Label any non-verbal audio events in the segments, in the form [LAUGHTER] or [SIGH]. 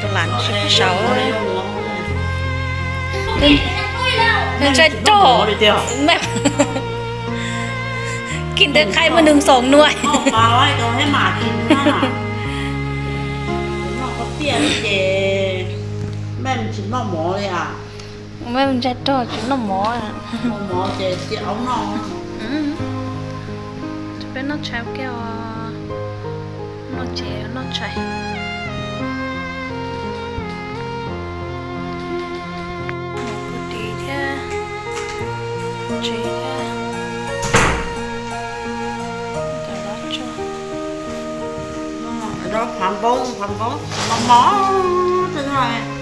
ตัวหลานขึ้นเสาเลยมันจะโจ้แม่กินแต่ไค่มาหนึ่งสองหน่วยปลาไว้ตัวให้หมากินน่ะน้องเขาเปตี้ยเจแม่มันชิมน้องหมอเลยอะแม่มันจะโจ้ชิมน้องหมออะหมอเจเสีเอาหน่องจะเป็นน้องชายแก้วน้องเจน้องชาย đó phạm bốn phạm bốn. Mò mò thế thôi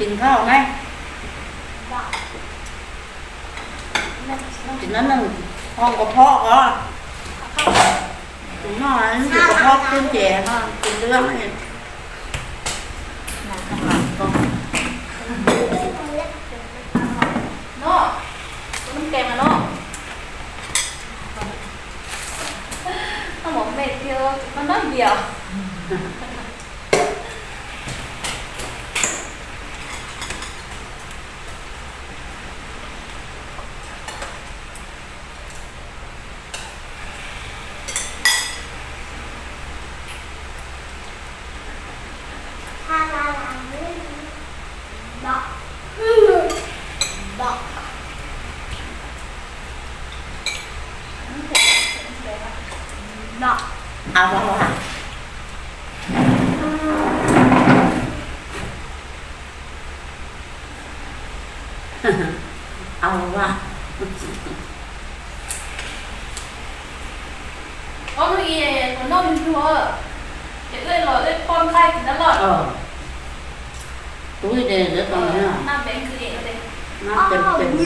กินข้าวไหมบ้างนั่นนั่นกินนั้นหนึ่งห้องกระเพาะก็ถึงนอนกินกระเพาะขึ้นแย่ก็กินเรื่องให้ข้างหลังก็เนาะน้ำแกงอะเนาะต้องบอกเม็ดเดียว túi đề để con thấy không? Má bén cứ để Má tình tình mà.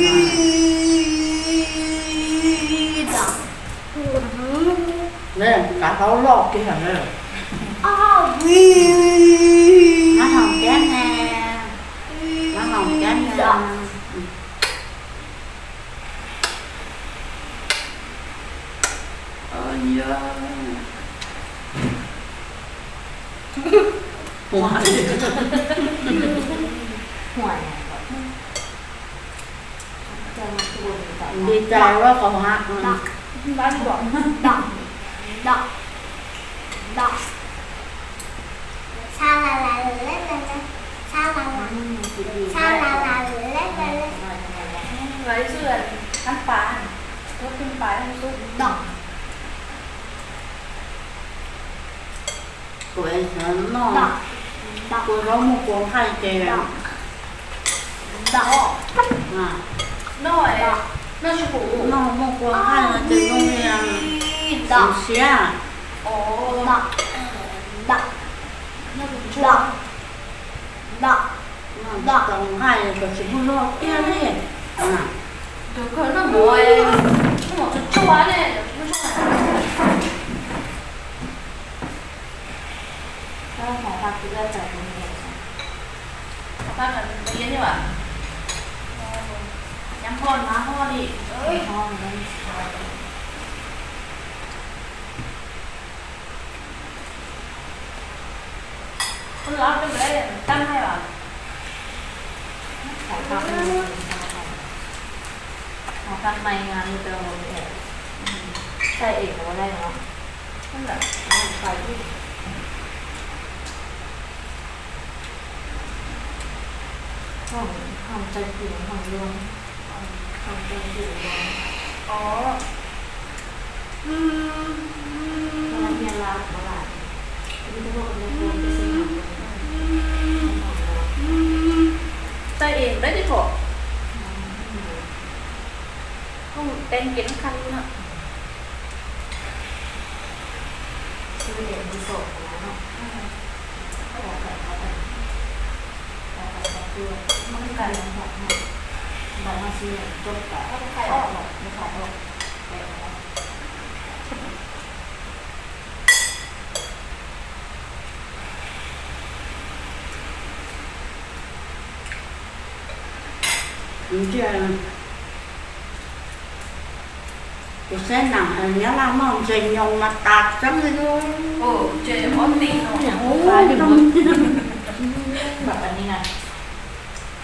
Lên, cả tao lọt kia hả lên. Má hồng chán nè. Má hồng chán nè. Ôi da. Hoài. ห่วยจะมาตัวแต่ đi trai quá còn hát ดอกบ้านบอกดอกดอกดอกชาลาลาเล่นเล่นชาลาลาชาลาลาเล่นเล่น ไว้เสื้อน้ำปลาก็ขึ้นปลาให้ซุป ดอก tuổi nó cô nó mua cô hay kề đạo à nói nó chú cụ nó mua cô hay là từ nông nghiệp đạo xía ồ đạo đạo đạo đạo đạo đồng hay là à cái nó mua nó mua cho chua này าหมอเองหอจะชัวเนี่ยไม่ใช่ก็ขอพักเพื่อจัดตรงนี้บ้านกันเรียนนี่หว่ายังพ่อนมาพ่อดิเอ้ยห้องนั้นคนรับเป็นไปได้ตั้งให้หรอขอพักขอพักไมงานมีเติมลมเองใช่เอกเขาได้เนาะนั่นแหละไปที่ ห้องห้องใจผิวห้องรวมห้องใจผิวรวมอ๋อแล้วเรียนรักเมื่อไหร่ที่จะบอกเรียนรวมไปสิงคโปร์ใจเองได้ดิพอห้องแต่งเก็บคันนะ Intian. Cô sẽ nằm ở nhà làm mà ông dành nhông mà tạc chấm rồi thôi. Ồ, chuyện ổn tin rồi. Ôi, không. Bà bà đi này.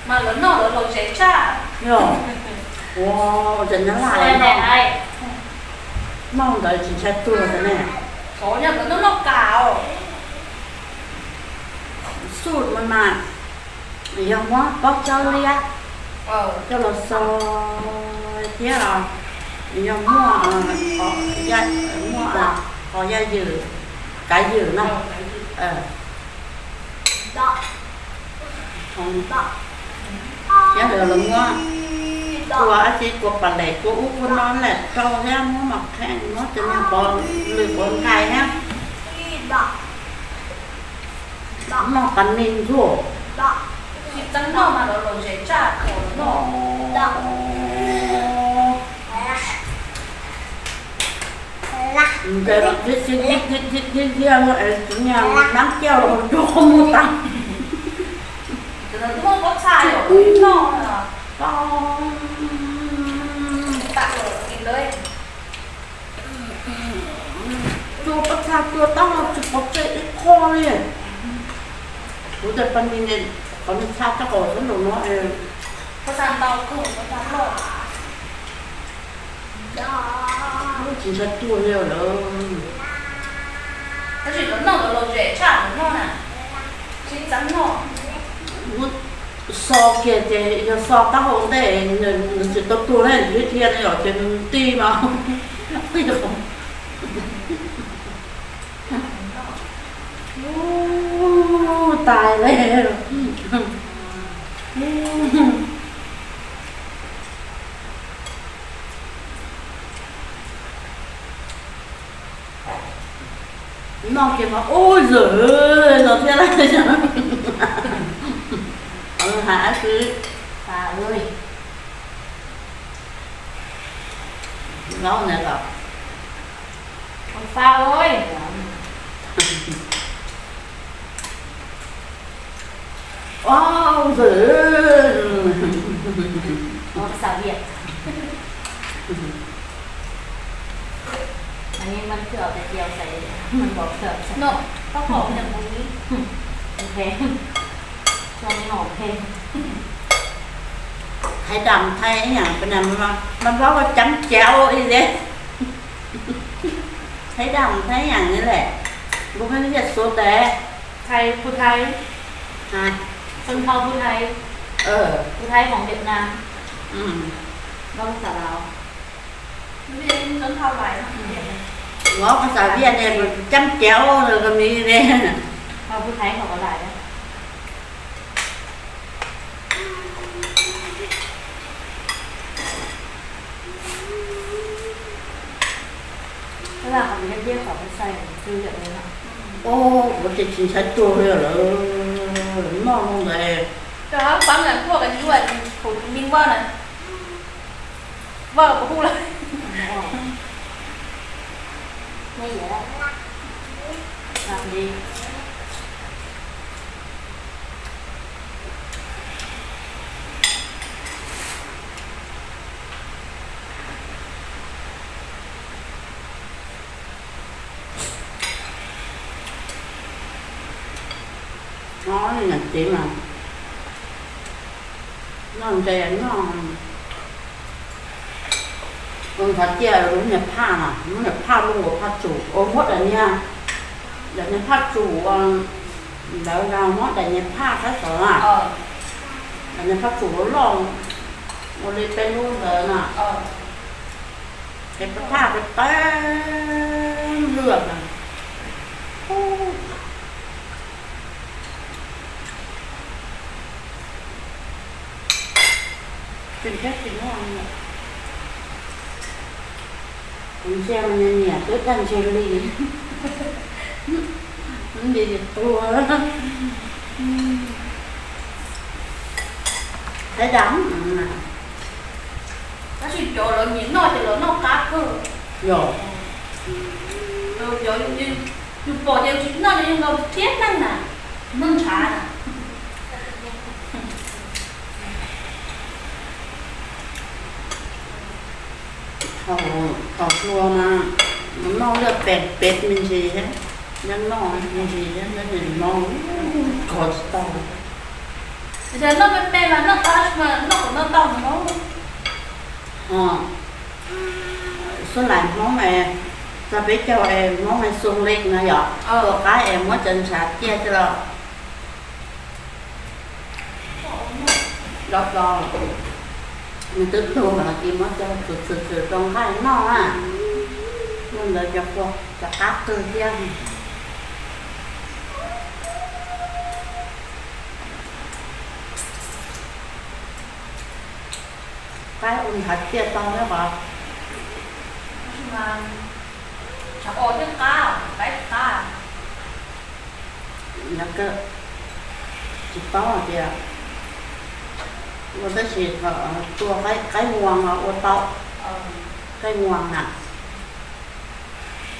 Mà lớn nổ là lồng dễ chả. Rồi. Wow, dành nó lại. Xe này. Mong đợi chỉ sẽ tua thế này. Số nhà lớn nó cào. Sụt mà mà. Dòng quá, bóc cho đi á. ออ cho nó soi thế là giờ mua ờ, có da mua là có da dừa cái dừa nó ờ đọc không. Đọc giá dừa là mua. Của đọc chị của bà lệ của út của nó là cho ra nó mặc khen nó cho nên con lười con cài ha. Nó cần nên rồi 等到嘛，罗罗谁炸可诺到。Pero dit dit dit dit dit dit dia mo el tunya nang kia lo do mo ta. Pero tu mo bot sai lo ui no. Ta. Ta lo ni le. Tu bot sai tu ta lo tu bot sai i ko ye. Tu de pan ni ne còn nó sao chắc ổn vẫn nó em, ừ. có sang đau không? Có sang lộ dạ. nó chỉ rất chua nhiều đó nó chỉ có nở lộ dễ chả nó nè chỉ trắng nọ so kia thì so các hộ để chỉ tập tu này thì thiên này ở trên ti mà. [LAUGHS] Không. ตาคือภาษาโลก đọc nó chỉ là chua nhiều nữa 但是เราเนาะเราเจ๊จ้าเนาะน่ะคิดตั้งเนาะ nó so kia thì giờ so tao không để nó chỉ tao tua lên thì thiên này ở trên ti mà bây giờ không Ô, tài lên nó kia mà ôi giời ơi nó thế này chứ ừ hả cứ ตาเอ้ย ngon này là คนฟ้าเอ้ย wow giời ơi เอาภาษาเวียดอันนี้มันคือเอาแต่เจียวใส่ มันบอกเสิร์ฟใส่เนาะข้าวหอมอย่างนี้มันแพงช่วงนี้หอมแพง hay đầm thay cái nhà bên này mà mà báo có chấm chéo đi đấy thấy đầm thấy nhà như này cũng phải biết số tế ไทยผู้ไทย hai ชนเผ่าผู้ไทย ờ ผู้ไทยของเวียดนาม ừ. ก็ภาษาลาวไม่ได้จนเท่าไหร่นะ ngó cái xà viên này mà chấm chéo rồi còn đi đây เผ่าผู้ไทยเขาก็หลายนะเวลาเขาไปเรียกเขาไปใส่ซื้อแบบนี้นะ ô có thể chính sách chua rồi là ngon không đây แต่ว่าฟังอย่างพวกกันนี้ว่าผมมิงว่าน่ะว่ากับพูดเลยไม่เยอะทำดี nó là chị mà nó làm gì nó con thật chia là đúng nhập pha nè nó nhập pha luôn của pha chủ ôm hết rồi nha để nhập pha chủ đỡ ra nó để nhập pha cái sợ à เออ để nhập pha chủ nó lon nó đi bên luôn rồi nè เออ cái pha cái tên lượt nè Xin phép xin nó ăn rồi. Xem mình nhà tuyết ăn xem đi Mình [LAUGHS] đi được tua Thấy đắng. Mà Nó chỉ cho nó nhìn nó thì nó nó cắt cơ. Dạ. Ừ, rồi chỗ như Như bỏ đều chính nó nhưng nó thiết năng nè. Nâng trà họ chua mà nó được bẹt bẹt mình gì hết nhân nó mình gì hết nó nhìn nó còn to thì giờ nó bên bên là nó to mà nó cũng nó to mà nó ờ số lại món này ta biết cho em món này xuân lên nữa vậy Ờ. có cái em mới chân sạch chia cho lo đó đó mình tức luôn là chỉ mới cho từ từ từ trong cái nó à mình lại cho qua cho cắt từ dân cái ôn thật chia to đó bà nhưng mà chả có cái cá cái cá nó cơ chỉ to kìa nó tới xịt vào tua cái cái nguồn ở ô to ờ cái nguồn nè Ờ, cái gì cái nào là ô to có chỉ chưa nhon chứ ô tô là nó Ừ, khỏi luôn sao nào lan má đến ta cay nên giờ chỉ lại cái tim vẫn เนื้อลากวัวเลือดแปลงไก่น่ะ เออวัวอันใช้เกี๊ยวไก่น่ะอย่างเนื้อลากอะ ờ ก็ก็เล็กเลยอะไอ้มดตัวมดตัวกุ้งตีนะเดี๋ยวตัวก็สร้างจะ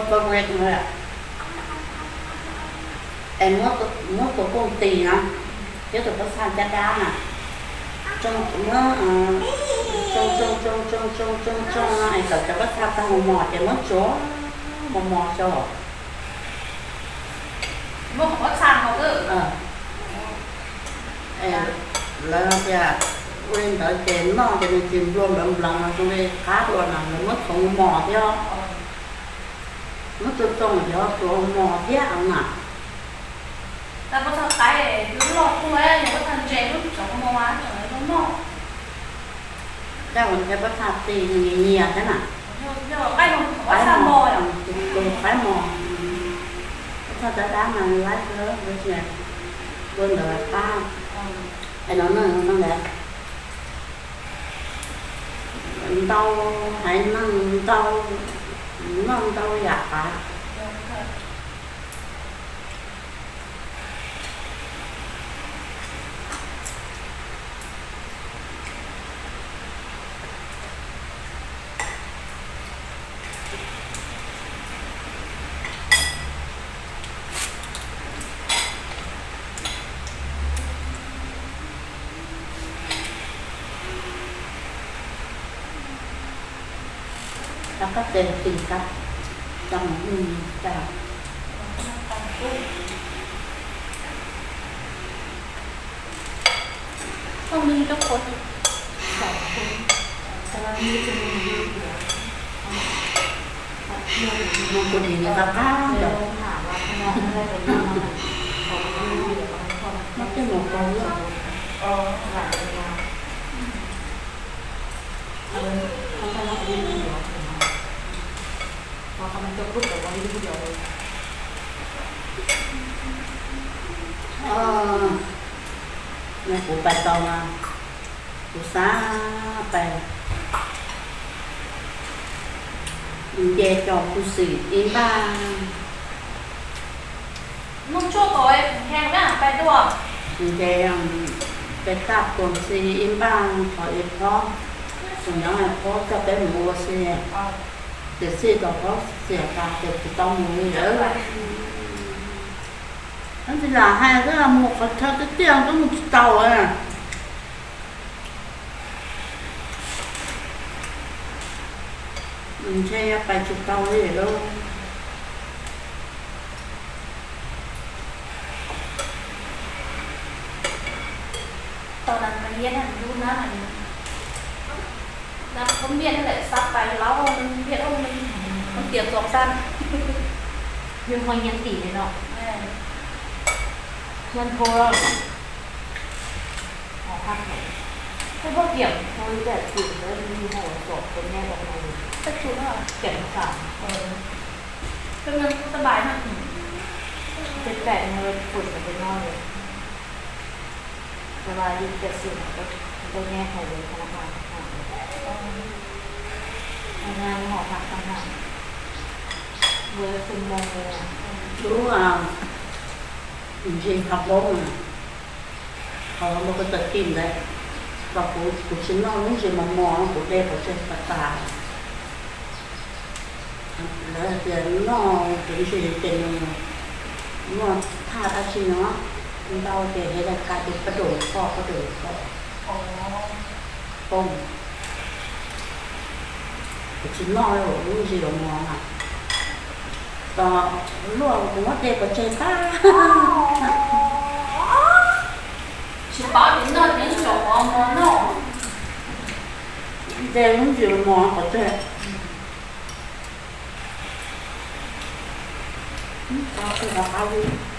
corporate nữa à em nước của, nước của công ty nó chứ tôi có sang chắc đá nè trong nó trong trong trong trong trong trong trong nó ai cởi cho bắt sao ta hồng mò cho mất chỗ mò mò cho mò có sang không cơ ờ em lấy nó quên tới chén mò cho mình chìm luôn đậm lặng rồi tôi khát luôn là nó mất không mò chứ ว้นต่อเจนนอกจะมีจิมรวมลำลังตรงนี้ค้าตัวนั้นมดของหมอเดียว ờ nó tôi trông gió tôi mò thế ông à ta có sao cái để cứ lọt không ấy nhưng có thằng trẻ lúc cháu có mò á cháu ấy nó mò cái mình cái bắt hạt tì nhiều nhiều thế nào nhưng nhưng mà cái không có sang mò đâu tôi phải mò sao đã đá mà lái cơ với nè bên đời ta ờ ai nói nó nó đẹp đâu hãy nâng đâu 你忘当哑巴 nó có tiền tình cách trong ừ, chào không đi cho con สองคนแต่ว่ามีจะมีเยอะอยู่เมื่อ nó có gì người ta cá เดี๋ยวถามว่าคะแนนอะไรเป็นยังไงของมีเดี๋ยวมันก็ nó cái một con nữa เออหลายเวลาเออเขาจะรับรู้ นี่ปูไปต่อมาปูซาไปเจจอกปูสีอินบ้างนุ่มชั่วตัวแข็งนะไปตัวเจยังไปกราบตัมสีอินบ้างขออีพ่อมส่วนยังไงพ่อมจะเป็นหมูสีอ่า descer da roça, cercar até botar um mulher. Antes lá, hai cái là một cái thơ cái tiền có một tàu à. Mình chơi bài chụp tàu gì đâu. Tàu là mình biết là lúc đó mình นหันดูนะหันนักผมเรียนนั่นแหละซับไปแล้วมันเรียนว่ามันมันเตียบสองสั้นยังคอยยันตีเลยเนาะแม่เพื่อนโทรแล้วหอพักไหนไม่พวกเกี่ยวโทรแต่ตื่นแล้วมีหัวศพเป็นแม่บอกมาเลยจะชุดเหรอเจ็ดสามเออเป็นเงินสบายมากเจ็ดแปดเงินฝุ่นมันจะนอนเลยเวลาดีเจ็ดสิบก็ได้แม่ใครเลยพนักงานทำ งานหอพักต่างหากเวลาคุณมองเลยอะ đúng là gì học bóng mà họ một cái tật kim đấy và của của chính nó những gì mà mò nó của đẹp ở trên mặt tà là tiền nó cái gì tiền nó tha ta chi nó đau thì hay là cái cái bắt đầu kho bắt đầu kho อ๋อ bông của chính nó rồi những gì mà mò mà đó luôn cũng có đẹp ở trên ta ชิบะเป็นเนิร์ดเป็นสองม 진노를 우지 용어나 또 루어 공업대 거체사 집밥 있나 민족 어머노 이제 우지 용어 거체 아 그거 하고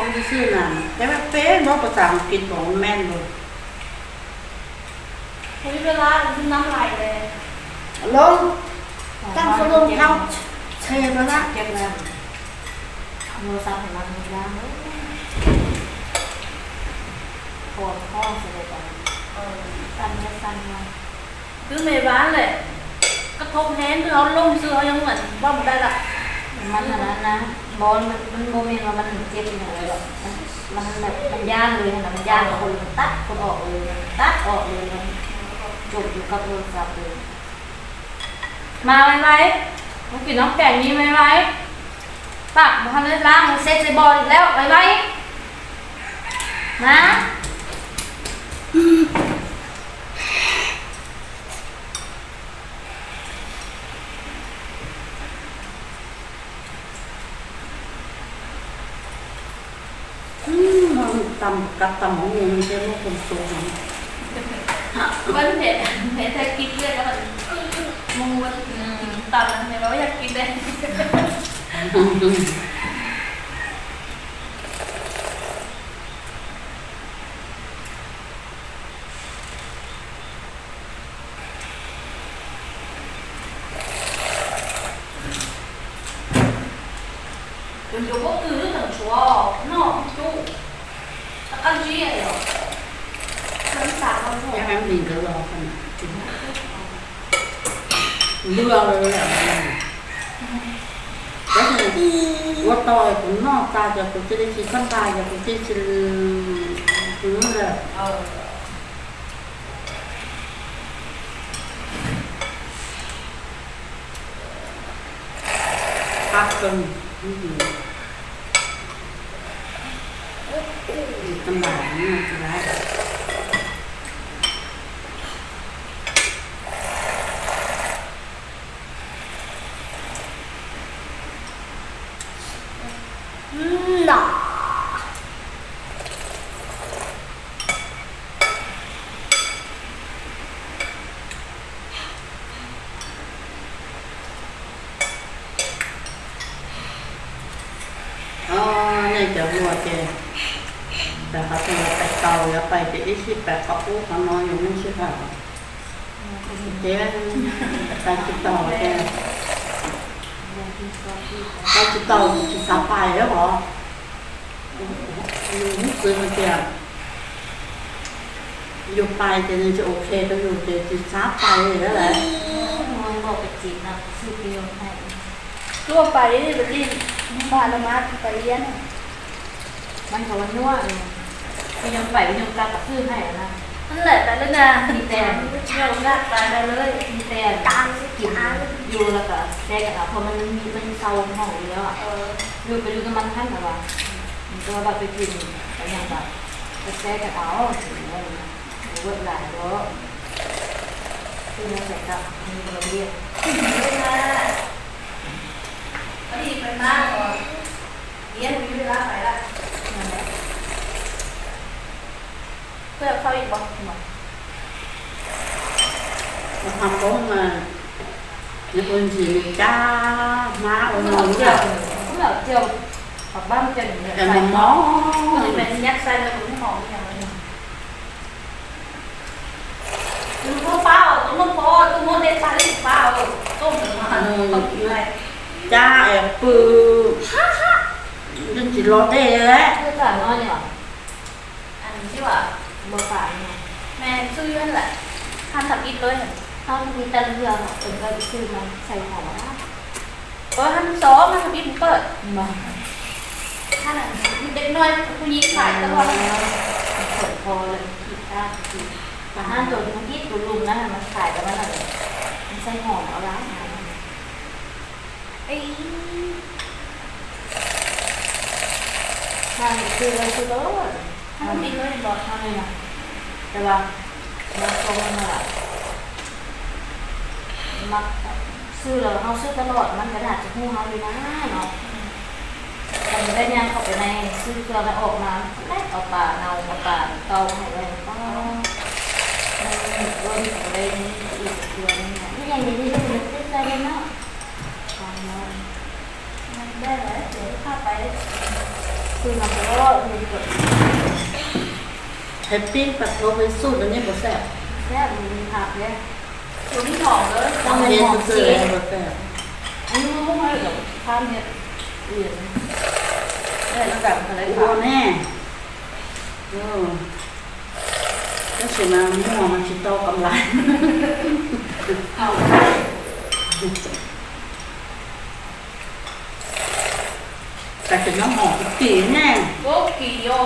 sòn khoang như xưa nè cái bác phế nó có tạm kinh của men rồi ถ้ามีเวลาคือน้ำลายเลย luôn tăng số luôn không chê nó đó เก็บแล้วโทรศัพท์เห็นมันมียางเลยปวดข้อเสียเลยกัน เออ สั่นเนื้อสั่นมา คือในบ้านเลยกระทบแฮนคือเขาลงซื้อเขายังเหมือนว่ามันได้ละ มันอันนั้นนะบอลมันมันโมเมนต์ว่ามันเจ็บอย่างไรหรอกมันมันแบบมันย่างเลยนะมันย่างคนมันตัดคนออกเลยมันตัดออกเลยมันจบอยู่กับโทรศัพท์เลยมาไหมไหมมึงกินน้ำแข็งนี้ไหมไหมปักมาทำเลยล้างมันเซ็ตใส่บอลอีกแล้วไหมไหมนะ Ừ, nó tầm cặp tầm không nhìn cái nó cùng xuống มันเผ็ดเผ็ดแต่กินเลยแล้วมันมึงมันตัดมันเนี่ยเราอยากกินเลย 有有个คือ等说那就 Algérie. Comme ça, bonjour. งไงก็นหมเอเลแล้วอว่าต่อยผมนอกตาจะผมจะได้กินข้าวตาจะผมจะชินคือเลย Euh, พักจนไม่อยู่ Teman, iya. จะนี่จะโอเคก็อยู่จะจิตสาไปแล้วแหละมองบอกไปจีบนะซื้อเดียวให้ทั่วไปนี่แบบนี้บ้านละมาไปเรียนมันก็วันนัวเองก็ยังไปยังกลับกับซื้อให้อะนะนั่นแหละแต่ละงานมีแต่เที่ยวหน้าตายได้เลยมีแต่ตามสิกินตามอยู่แล้วก็แซ่กันอะพอมันมีมันเซาห้องอยู่แล้วอะเอออยู่ไปอยู่กับมันท่านแบบว่ามันก็แบบไปกินอะไรอย่างแบบไปแซ่กันเอาถึงว่า เวิร์ดหลายเยอะคือมันแบบกับมีคนเรียน เลยนะพอดีไปมากก่อนเรียนมีเวลาไปละ นั่นแหละ เพื่อเข้าอีกบ่บ่ มาทำร้องมาในคนสีจ้ามาเอานอน เจี เนี่ย วย เขาแบบเจียวผักบ้าน จะอย่างเงี้ยแต่มันมองมันเป็นยักษ์ไส้แล้วมันหอมอย่างไรตุ้มโม่เปล่าตุ้มโม่พอตุ้มโม่เด็ดปลาเล็กเปล่าต้มหรือมันต้มอะไรจ้าแอบปืนยังจิรอได้แล้วเพื่อการน้อยเนี่ยอันที่ว่าเบอร์ป่าเนี่ยแม่ซื้อนั่นแหละทานทำอิดเลยเขามีแต่เรื่องเอ็นก็ไปซื้อมาใส่หอมนะเออทานสองทานทำอิดเปิดมาทานเด็กน้อยผู้หญิงขายตลอดเปิดพอเลยคิดได้คิด แต่ห้าตัวที่มันคิดตัวลุมนะมันขายกันมาเลยมันใส่หอมเอาล้างไอ้ใช่คือเลยคือเลยทานทำอิดเลยบอกทำเลยนะแต่ว่ามาโตมาละมักซื้อเราเขาซื้อตลอดมันกระดาษจะหู้เขาเลยนะเนาะมันได้ยังเข้าไปในซื้อเครื่องแล้วออกมาแลกเอาปลาเนาเอาปลาเตาให้ไว้ก็ร่นของเลยนี่อีก เครื่องนึงนี่ยัดีที่สุดเลยใจเลยเนาะฟังเนาะได้เลยเดี๋ยวข้าไปคือมันก็มีกฎแฮปปี้ปัดโไปสู้แล้วเนี่บแซ่บแค่มีผักเนี่ยตัวนี้หอมเลยต้องเรียนซื้อแล้วบ่แซ่บอันนี้มันไม่กับข้ามเนี่ยเหรียญได้ระดับอะไรโอ้แน่เออ ก็สิมามั่วมาคิดโตกำไรเอาแต่ถึงน้ำหอมตีแน่โอ้กี่ยอ